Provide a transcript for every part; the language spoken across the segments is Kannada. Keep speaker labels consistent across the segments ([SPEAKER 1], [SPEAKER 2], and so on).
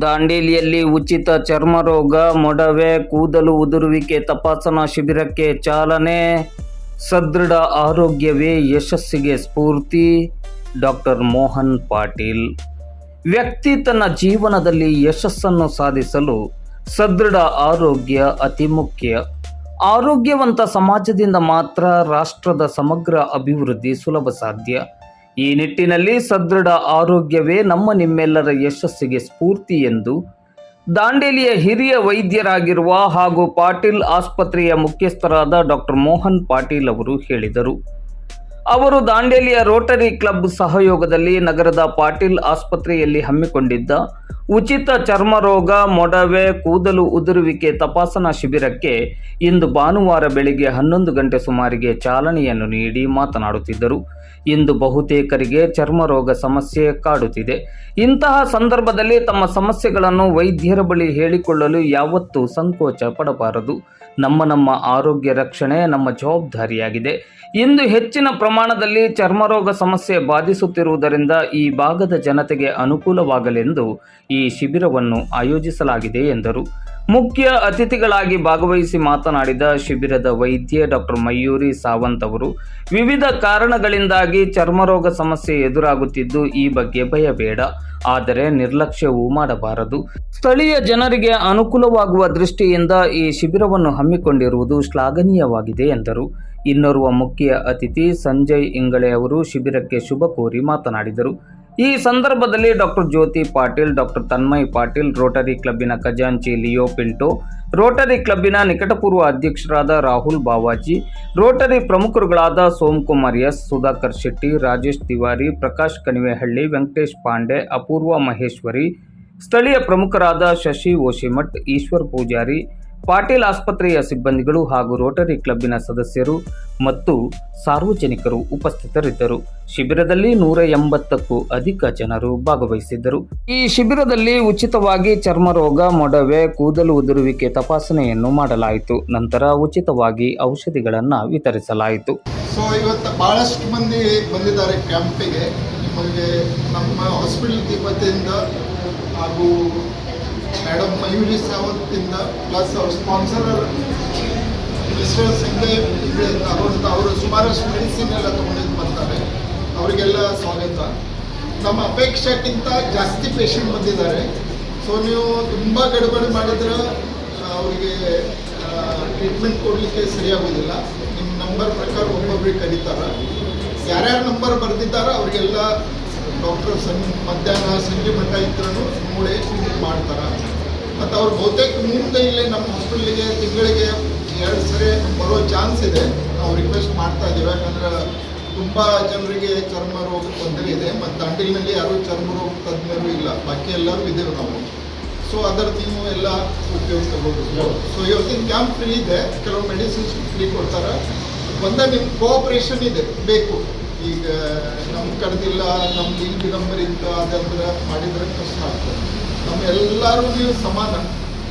[SPEAKER 1] ದಾಂಡೇಲಿಯಲ್ಲಿ ಉಚಿತ ಚರ್ಮರೋಗ, ಮೊಡವೆ, ಕೂದಲು ಉದುರುವಿಕೆ ತಪಾಸಣಾ ಶಿಬಿರಕ್ಕೆ ಚಾಲನೆ, ಸದೃಢ ಆರೋಗ್ಯವೇ ಯಶಸ್ಸಿಗೆ ಸ್ಫೂರ್ತಿ, ಡಾಕ್ಟರ್ ಮೋಹನ್ ಪಾಟೀಲ್. ವ್ಯಕ್ತಿ ತನ್ನ ಜೀವನದಲ್ಲಿ ಯಶಸ್ಸನ್ನು ಸಾಧಿಸಲು ಸದೃಢ ಆರೋಗ್ಯ ಅತಿ ಮುಖ್ಯ. ಆರೋಗ್ಯವಂತ ಸಮಾಜದಿಂದ ಮಾತ್ರ ರಾಷ್ಟ್ರದ ಸಮಗ್ರ ಅಭಿವೃದ್ಧಿ ಸುಲಭ ಸಾಧ್ಯ. ಈ ನಿಟ್ಟಿನಲ್ಲಿ ಸದೃಢ ಆರೋಗ್ಯವೇ ನಮ್ಮ ನಿಮ್ಮೆಲ್ಲರ ಯಶಸ್ಸಿಗೆ ಸ್ಫೂರ್ತಿ ಎಂದು ದಾಂಡೇಲಿಯ ಹಿರಿಯ ವೈದ್ಯರಾಗಿರುವ ಹಾಗೂ ಪಾಟೀಲ್ ಆಸ್ಪತ್ರೆಯ ಮುಖ್ಯಸ್ಥರಾದ ಡಾಕ್ಟರ್ ಮೋಹನ್ ಪಾಟೀಲ್ ಅವರು ಹೇಳಿದರು. ಅವರು ದಾಂಡೇಲಿಯ ರೋಟರಿ ಕ್ಲಬ್ ಸಹಯೋಗದಲ್ಲಿ ನಗರದ ಪಾಟೀಲ್ ಆಸ್ಪತ್ರೆಯಲ್ಲಿ ಹಮ್ಮಿಕೊಂಡಿದ್ದ ಉಚಿತ ಚರ್ಮ ರೋಗ ಮೊಡವೆ, ಕೂದಲು ಉದುರುವಿಕೆ ತಪಾಸಣಾ ಶಿಬಿರಕ್ಕೆ ಇಂದು ಭಾನುವಾರ ಬೆಳಿಗ್ಗೆ ಹನ್ನೊಂದು ಗಂಟೆ ಸುಮಾರಿಗೆ ಚಾಲನೆಯನ್ನು ನೀಡಿ ಮಾತನಾಡುತ್ತಿದ್ದರು. ಇಂದು ಬಹುತೇಕರಿಗೆ ಚರ್ಮ ರೋಗ ಸಮಸ್ಯೆ ಕಾಡುತ್ತಿದೆ. ಇಂತಹ ಸಂದರ್ಭದಲ್ಲಿ ತಮ್ಮ ಸಮಸ್ಯೆಗಳನ್ನು ವೈದ್ಯರ ಬಳಿ ಹೇಳಿಕೊಳ್ಳಲು ಯಾವತ್ತೂ ಸಂಕೋಚ ಪಡಬಾರದು. ನಮ್ಮ ನಮ್ಮ ಆರೋಗ್ಯ ರಕ್ಷಣೆ ನಮ್ಮ ಜವಾಬ್ದಾರಿಯಾಗಿದೆ. ಇಂದು ಹೆಚ್ಚಿನ ಪ್ರಮಾಣದಲ್ಲಿ ಚರ್ಮರೋಗ ಸಮಸ್ಯೆ ಬಾಧಿಸುತ್ತಿರುವುದರಿಂದ ಈ ಭಾಗದ ಜನತೆಗೆ ಅನುಕೂಲವಾಗಲೆಂದು ಈ ಶಿಬಿರವನ್ನು ಆಯೋಜಿಸಲಾಗಿದೆ ಎಂದರು. ಮುಖ್ಯ ಅತಿಥಿಗಳಾಗಿ ಭಾಗವಹಿಸಿ ಮಾತನಾಡಿದ ಶಿಬಿರದ ವೈದ್ಯ ಡಾಕ್ಟರ್ ಮಯೂರಿ ಸಾವಂತ್ ಅವರು, ವಿವಿಧ ಕಾರಣಗಳಿಂದಾಗಿ ಚರ್ಮರೋಗ ಸಮಸ್ಯೆ ಎದುರಾಗುತ್ತಿದ್ದು ಈ ಬಗ್ಗೆ ಭಯಬೇಡ, ಆದರೆ ನಿರ್ಲಕ್ಷ್ಯವೂ ಮಾಡಬಾರದು. ಸ್ಥಳೀಯ ಜನರಿಗೆ ಅನುಕೂಲವಾಗುವ ದೃಷ್ಟಿಯಿಂದ ಈ ಶಿಬಿರವನ್ನು ಹಮ್ಮಿಕೊಂಡಿರುವುದು ಶ್ಲಾಘನೀಯವಾಗಿದೆ ಎಂದರು. ಇನ್ನೋರ್ವ ಮುಖ್ಯ ಅತಿಥಿ ಸಂಜಯ್ ಇಂಗಳೆ ಅವರು ಶಿಬಿರಕ್ಕೆ ಶುಭ ಕೋರಿ ಮಾತನಾಡಿದರು. ಈ ಸಂದರ್ಭದಲ್ಲಿ doctor Jyoti Patil doctor Tanmay Patil Rotary ಕ್ಲಬ್ಬಿನ ಖಜಾಂಚಿ ಲಿಯೋ ಪಿಂಟೋ ರೋಟರಿ ಕ್ಲಬ್ಬಿನ ನಿಕಟಪೂರ್ವ ಅಧ್ಯಕ್ಷರಾದ ರಾಹುಲ್ ಬಾವಾಜಿ ರೋಟರಿ ಪ್ರಮುಖರುಗಳಾದ ಸೋಮಕುಮಾರ್ ಎಸ್ ಸುಧಾಕರ್ ಶೆಟ್ಟಿ ರಾಜೇಶ್ ತಿವಾರಿ ಪ್ರಕಾಶ್ ಕಣಿವೆಹಳ್ಳಿ ವೆಂಕಟೇಶ್ ಪಾಂಡೆ ಅಪೂರ್ವ ಮಹೇಶ್ವರಿ ಸ್ಥಳೀಯ ಪ್ರಮುಖರಾದ ಶಶಿ ಓಶಿಮಠ್ ಈಶ್ವರ್ ಪೂಜಾರಿ ಪಾಟೀಲ್ ಆಸ್ಪತ್ರೆಯ ಸಿಬ್ಬಂದಿಗಳು ಹಾಗೂ ರೋಟರಿ ಕ್ಲಬ್ಬಿನ ಸದಸ್ಯರು ಮತ್ತು ಸಾರ್ವಜನಿಕರು ಉಪಸ್ಥಿತರಿದ್ದರು. ಶಿಬಿರದಲ್ಲಿ ನೂರ ಎಂಬತ್ತಕ್ಕೂ ಅಧಿಕ ಜನರು ಭಾಗವಹಿಸಿದ್ದರು. ಈ ಶಿಬಿರದಲ್ಲಿ ಉಚಿತವಾಗಿ ಚರ್ಮರೋಗ, ಮೊಡವೆ, ಕೂದಲು ಉದುರುವಿಕೆ ತಪಾಸಣೆಯನ್ನು ಮಾಡಲಾಯಿತು. ನಂತರ ಉಚಿತವಾಗಿ ಔಷಧಿಗಳನ್ನು ವಿತರಿಸಲಾಯಿತು.
[SPEAKER 2] ಸೊ ಇವತ್ತು ಭಾಳಷ್ಟು ಮಂದಿ ಬಂದಿದ್ದಾರೆ ಕ್ಯಾಂಪಿಗೆ. ನಮ್ಮ ಹಾಸ್ಪಿಟಲ್ ಹಾಗೂ ಮೇಡಮ್ ಮಯೂರಿ ಸಾವಂತಿಂದ ಪ್ಲಸ್ ಅವ್ರ ಸ್ಪಾನ್ಸರರ್ ಮಿಸ್ಟರ್ ಸಂಜಯ್ ಅವರು ಅವರು ಸುಮಾರಷ್ಟು ಮೆಡಿಸಿನ್ ಎಲ್ಲ ತೊಗೊಂಡಿದ್ದು ಬರ್ತಾರೆ. ಅವರಿಗೆಲ್ಲ ಸ್ವಾಗತ. ನಮ್ಮ ಅಪೇಕ್ಷೆಗಿಂತ ಜಾಸ್ತಿ ಪೇಷಂಟ್ ಬಂದಿದ್ದಾರೆ. ಸೊ ನೀವು ತುಂಬ ಗಡಬಡಿ ಮಾಡಿದ್ರೆ ಅವರಿಗೆ ಟ್ರೀಟ್ಮೆಂಟ್ ಕೊಡಲಿಕ್ಕೆ ಸರಿಯಾಗೋದಿಲ್ಲ ನಿಮ್ಮ ನಂಬರ್ ಪ್ರಕಾರ ಒಬ್ಬೊಬ್ರಿಗೆ ಕರೀತಾರೆ. ಯಾರ್ಯಾರು ನಂಬರ್ ಬರೆದಿದ್ದಾರೋ ಅವರಿಗೆಲ್ಲ ಡಾಕ್ಟರ್ ಸಂ ಮಧ್ಯಾಹ್ನ ಸಂಜೆ ಮಟ್ಟ ಇದ್ರೂ ನೋಡಿ ಮಾಡ್ತಾರೆ. ಮತ್ತು ಅವ್ರು ಬಹುತೇಕ ಮುಂದೆ ಇಲ್ಲಿ ನಮ್ಮ ಹಾಸ್ಪಿಟ್ಲಿಗೆ ತಿಂಗಳಿಗೆ ಎರಡು ಸರಿ ಬರೋ ಚಾನ್ಸ್ ಇದೆ. ನಾವು ರಿಕ್ವೆಸ್ಟ್ ಮಾಡ್ತಾ ಇದ್ದೀವಿ. ಯಾಕಂದ್ರೆ ತುಂಬ ಜನರಿಗೆ ಚರ್ಮ ರೋಗ ತೊಂದರೆ ಇದೆ. ಮತ್ತು ದಾಂಡೇಲಿನಲ್ಲಿ ಯಾರೂ ಚರ್ಮ ರೋಗ ತಜ್ಞರು ಇಲ್ಲ. ಬಾಕಿ ಎಲ್ಲರೂ ಇದ್ದೇವೆ ನಾವು. ಸೊ ಅದರದ್ದು ನೀವು ಎಲ್ಲ ಉಪಯೋಗ ತಗೋಬೇಕು ಸೊ ಇವತ್ತಿನ ಕ್ಯಾಂಪ್ ಫ್ರೀ ಇದೆ. ಕೆಲವು ಮೆಡಿಸಿನ್ಸ್ ಫ್ರೀ ಕೊಡ್ತಾರೆ. ಒಂದೇ ನಿಮ್ಮ ಕೋಆಪ್ರೇಷನ್ ಇದೆ. ಬೇಕು. ಈಗ ನಮ್ಮ ಕಡೆದಿಲ್ಲ ನಮ್ಮ ಇಲ್ಲಿ ನಂಬರ್ ಇತ್ತು ಅದಂದ್ರೆ ಮಾಡಿದ್ರೆ ಕಷ್ಟ ಆಗ್ತದೆ. ನಮ್ಮ ಎಲ್ಲರೂ ನೀವು ಸಮಾನ.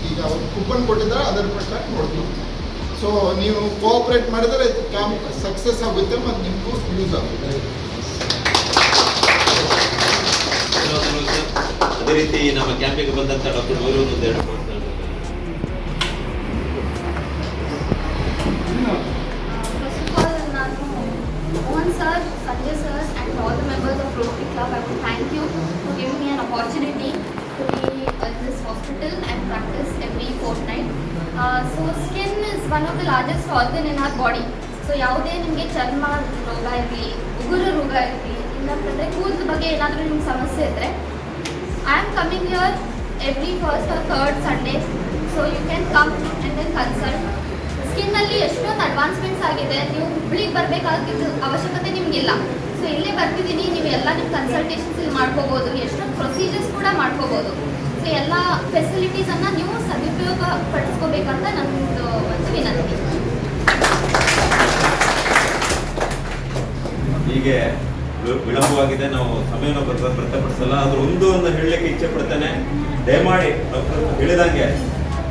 [SPEAKER 2] ಈಗ ಅವ್ರು ಕೂಪನ್ ಕೊಟ್ಟಿದ್ದಾರೆ ಅದರ ಪ್ರಕಾರ ನೋಡ್ತೀವಿ. ಸೊ ನೀವು ಕೋಆಪ್ರೇಟ್ ಮಾಡಿದರೆ ಕ್ಯಾಂಪ್ ಸಕ್ಸಸ್ ಆಗುತ್ತೆ ಮತ್ತು ನಿಮಗೂ ಯೂಸ್ ಆಗುತ್ತೆ.
[SPEAKER 3] ಅದೇ ರೀತಿ ನಮ್ಮ ಕ್ಯಾಂಪಿಗೆ ಬಂದಂತ ಡಾಕ್ಟರ್ ಮೌರ್ಯ ಒಂದು ಎರಡು
[SPEAKER 4] is organ in our body. So ಯಾವುದೇ ನಿಮಗೆ ಚರ್ಮ ರೋಗ ಇರಲಿ, ಉಗುರು ರೋಗ ಇರಲಿ ಇಲ್ಲಂತಂದರೆ ಕೂದಲು ಬಗ್ಗೆ ಏನಾದರೂ ನಿಮ್ಗೆ ಸಮಸ್ಯೆ ಇದ್ದರೆ I am coming your every first or third Sunday so you can come and then consult ಸ್ಕಿನ್ನಲ್ಲಿ ಎಷ್ಟೊಂದು ಅಡ್ವಾನ್ಸ್ಮೆಂಟ್ಸ್ ಆಗಿದೆ, ನೀವು ಹುಬ್ಳಿಗೆ ಬರಬೇಕಾಗಿದ್ದು ಅವಶ್ಯಕತೆ ನಿಮಗಿಲ್ಲ. ಸೊ ಇಲ್ಲೇ ಬರ್ತಿದ್ದೀನಿ ನೀವು ಎಲ್ಲ ನಿಮ್ಮ ಕನ್ಸಲ್ಟೇಷನ್ಸ್ ಇಲ್ಲಿ ಮಾಡ್ಕೋಬೋದು, ಎಷ್ಟೊಂದು ಪ್ರೊಸೀಜರ್ಸ್ ಕೂಡ ಮಾಡ್ಕೋಬೋದು. ಸೊ ಎಲ್ಲ ಫೆಸಿಲಿಟೀಸನ್ನು ನೀವು ಸದುಪಯೋಗ ಪಡಿಸ್ಕೋಬೇಕಂತ ನನ್ನದು ಒಂದು ವಿನಂತಿ
[SPEAKER 3] ವಿ- ವಿಳಂಬವಾಗಿದೆ. ನಾವು ಸಮಯವನ್ನು ಬರ್ತ ವ್ಯಕ್ತಪಡಿಸಲ್ಲ ಆದ್ರೆ ಒಂದು ಒಂದು ಹೇಳಲಿಕ್ಕೆ ಇಚ್ಛೆ ಪಡ್ತೇನೆ. ದಯಮಾಡಿ ಡಾಕ್ಟರ್ ಹೇಳಿದಂಗೆ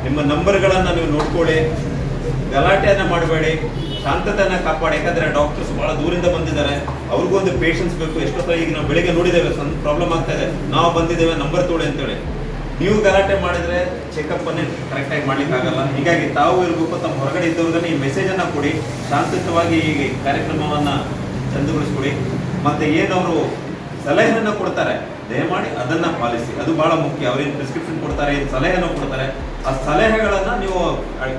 [SPEAKER 3] ನಿಮ್ಮ ನಂಬರ್ಗಳನ್ನು ನೀವು ನೋಡ್ಕೊಳ್ಳಿ. ಗಲಾಟೆಯನ್ನ ಮಾಡಬೇಡಿ. ಶಾಂತತೆಯನ್ನ ಕಾಪಾಡಿ. ಯಾಕಂದ್ರೆ ಡಾಕ್ಟರ್ಸ್ ಬಹಳ ದೂರಿಂದ ಬಂದಿದ್ದಾರೆ. ಅವ್ರಿಗೂ ಒಂದು ಪೇಷನ್ಸ್ ಬೇಕು. ಎಷ್ಟು ಸಲ ಈಗ ನಾವು ಬೆಳಿಗ್ಗೆ ನೋಡಿದ್ದೇವೆ. ಸಣ್ಣ ಪ್ರಾಬ್ಲಮ್ ಆಗ್ತಾ ಇದೆ. ನಾವು ಬಂದಿದ್ದೇವೆ. ನಂಬರ್ ತೋಳಿ ಅಂತೇಳಿ. ನೀವು ಗಲಾಟೆ ಮಾಡಿದ್ರೆ ಚೆಕಪ್ಪನ್ನೇ ಕರೆಕ್ಟಾಗಿ ಮಾಡ್ಲಿಕ್ಕೆ ಆಗಲ್ಲ. ಹೀಗಾಗಿ ತಾವು ಇರಬೇಕು. ತಮ್ಮ ಹೊರಗಡೆ ಇದ್ದವ್ರಿಗೆ ಈ ಮೆಸೇಜನ್ನು ಕೊಡಿ. ಶಾಂತಿಯುತವಾಗಿ ಈ ಕಾರ್ಯಕ್ರಮವನ್ನ ಚಂದಗೊಳಿಸ್ಕೊಡಿ. ಮತ್ತೆ ಏನವರು ಸಲಹೆಯನ್ನು ಕೊಡ್ತಾರೆ, ದಯಮಾಡಿ ಅದನ್ನ ಪಾಲಿಸಿ. ಅದು ಬಹಳ ಮುಖ್ಯ. ಅವ್ರೇನು ಪ್ರಿಸ್ಕ್ರಿಪ್ಷನ್ ಕೊಡ್ತಾರೆ, ಏನು ಸಲಹೆಯನ್ನು ಕೊಡ್ತಾರೆ. ಆ ಸಲಹೆಗಳನ್ನ ನೀವು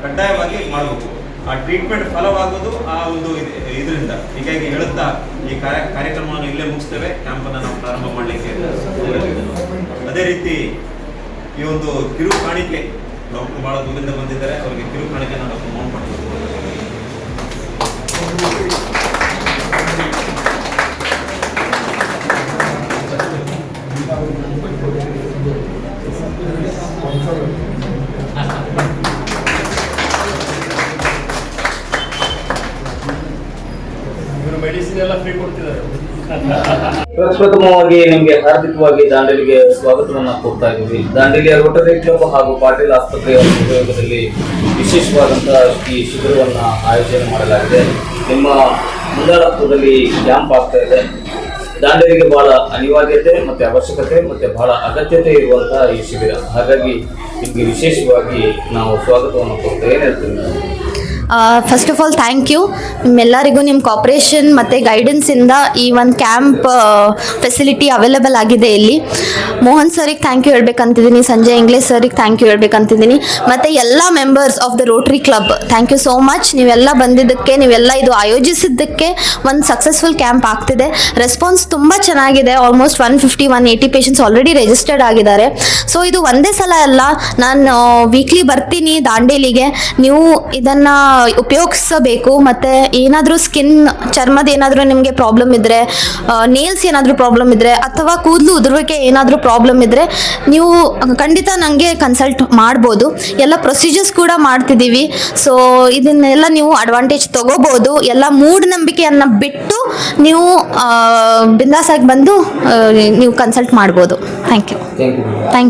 [SPEAKER 3] ಕಡ್ಡಾಯವಾಗಿ ಮಾಡಬೇಕು. ಆ ಟ್ರೀಟ್ಮೆಂಟ್ ಫಲವಾಗೋದು ಆ ಒಂದು ಇದರಿಂದ. ಹೀಗಾಗಿ ಹೇಳುತ್ತಾ, ಈ ಕಾರ್ಯ, ಕಾರ್ಯಕ್ರಮವನ್ನು ಇಲ್ಲೇ ಮುಗಿಸ್ತೇವೆ. ಕ್ಯಾಂಪನ್ನು ನಾವು ಪ್ರಾರಂಭ ಮಾಡಲಿಕ್ಕೆ ಅದೇ ರೀತಿ ಈ ಒಂದು ಕಿರು ಕಾಣಿಕೆ ಡಾಕ್ಟರ್ ಬಹಳ ದೂರದಿಂದ ಬಂದಿದ್ದಾರೆ. ಅವರಿಗೆ ಕಿರು ಕಾಣಿಕೆ ನಾನು ಮೌಂಟ್ ಮಾಡ್ತೀನಿ
[SPEAKER 5] ಫ್ರೀ ಕೊಡ್ತಿದ್ದಾರೆ.
[SPEAKER 1] ಪ್ರಪ್ರಥಮವಾಗಿ ನಿಮಗೆ ಹಾರ್ದಿಕವಾಗಿ ದಾಂಡೇಲಿಗೆ ಸ್ವಾಗತವನ್ನು ಕೊಡ್ತಾ ಇದ್ದೀವಿ. ದಾಂಡೇಲಿಯ ರೋಟರಿ ಕ್ಲಬ್ ಹಾಗೂ ಪಾಟೀಲ್ ಆಸ್ಪತ್ರೆಯ ಸಹಯೋಗದಲ್ಲಿ ವಿಶೇಷವಾದಂತಹ ಈ ಶಿಬಿರವನ್ನ ಆಯೋಜನೆ ಮಾಡಲಾಗಿದೆ. ನಿಮ್ಮ ಮುಂದಾಳತ್ವದಲ್ಲಿ ಕ್ಯಾಂಪ್ ಆಗ್ತಾ ಇದೆ. ದಾಂಡೇಲಿಗೆ ಬಹಳ ಅನಿವಾರ್ಯತೆ ಮತ್ತೆ ಅವಶ್ಯಕತೆ ಮತ್ತೆ ಬಹಳ ಅಗತ್ಯತೆ ಇರುವಂತಹ ಈ ಶಿಬಿರ. ಹಾಗಾಗಿ ನಿಮಗೆ ವಿಶೇಷವಾಗಿ ನಾವು ಸ್ವಾಗತವನ್ನು ಕೊಡ್ತೇವೆ ಹೇಳ್ತೀವಿ?
[SPEAKER 6] First of all thank you ನಿಮ್ಮೆಲ್ಲರಿಗೂ ನಿಮ್ಮ ಕಾಪ್ರೇಷನ್ ಮತ್ತು ಗೈಡೆನ್ಸಿಂದ ಈ ಒಂದು ಕ್ಯಾಂಪ್ ಫೆಸಿಲಿಟಿ ಅವೈಲೇಬಲ್ ಆಗಿದೆ ಇಲ್ಲಿ. ಮೋಹನ್ ಸರಿಗೆ ಥ್ಯಾಂಕ್ ಯು ಹೇಳ್ಬೇಕಂತಿದ್ದೀನಿ ಸಂಜಯ್ ಇಂಗ್ಲೇಶ್ ಸರಿಗೆ ಥ್ಯಾಂಕ್ ಯು ಹೇಳ್ಬೇಕಂತಿದ್ದೀನಿ. ಮತ್ತು ಎಲ್ಲ members of the Rotary club thank you so much ನೀವೆಲ್ಲ ಬಂದಿದ್ದಕ್ಕೆ, ನೀವೆಲ್ಲ ಇದು ಆಯೋಜಿಸಿದ್ದಕ್ಕೆ ಒಂದು ಸಕ್ಸಸ್ಫುಲ್ ಕ್ಯಾಂಪ್ ಆಗ್ತಿದೆ. ರೆಸ್ಪಾನ್ಸ್ ತುಂಬ ಚೆನ್ನಾಗಿದೆ. Almost one fifty one eighty patients already registered ಆಗಿದ್ದಾರೆ. ಸೊ ಇದು ಒಂದೇ ಸಲ ಅಲ್ಲ. ನಾನು ವೀಕ್ಲಿ ಬರ್ತೀನಿ ದಾಂಡೇಲಿಗೆ. ನೀವು ಇದನ್ನು ಉಪಯೋಗಿಸಬೇಕು ಮತ್ತು ಏನಾದರೂ ಸ್ಕಿನ್ ಚರ್ಮದ ಏನಾದರೂ ನಿಮಗೆ ಪ್ರಾಬ್ಲಮ್ ಇದ್ದರೆ ನೇಲ್ಸ್ ಏನಾದರೂ ಪ್ರಾಬ್ಲಮ್ ಇದ್ದರೆ ಅಥವಾ ಕೂದಲು ಉದುರುವಿಕೆ ಏನಾದರೂ ಪ್ರಾಬ್ಲಮ್ ಇದ್ದರೆ ನೀವು ಖಂಡಿತ ನನಗೆ ಕನ್ಸಲ್ಟ್ ಮಾಡ್ಬೋದು. ಎಲ್ಲ ಪ್ರೊಸೀಜರ್ಸ್ ಕೂಡ ಮಾಡ್ತಿದ್ದೀವಿ. ಸೊ ಇದನ್ನೆಲ್ಲ ನೀವು ಅಡ್ವಾಂಟೇಜ್ ತಗೋಬೋದು. ಎಲ್ಲ ಮೂಢನಂಬಿಕೆಯನ್ನು ಬಿಟ್ಟು ನೀವು ಬಿಂದಾಸಾಗಿ ಬಂದು ನೀವು ಕನ್ಸಲ್ಟ್ ಮಾಡ್ಬೋದು. Thank you
[SPEAKER 1] thank.
[SPEAKER 6] ಥ್ಯಾಂಕ್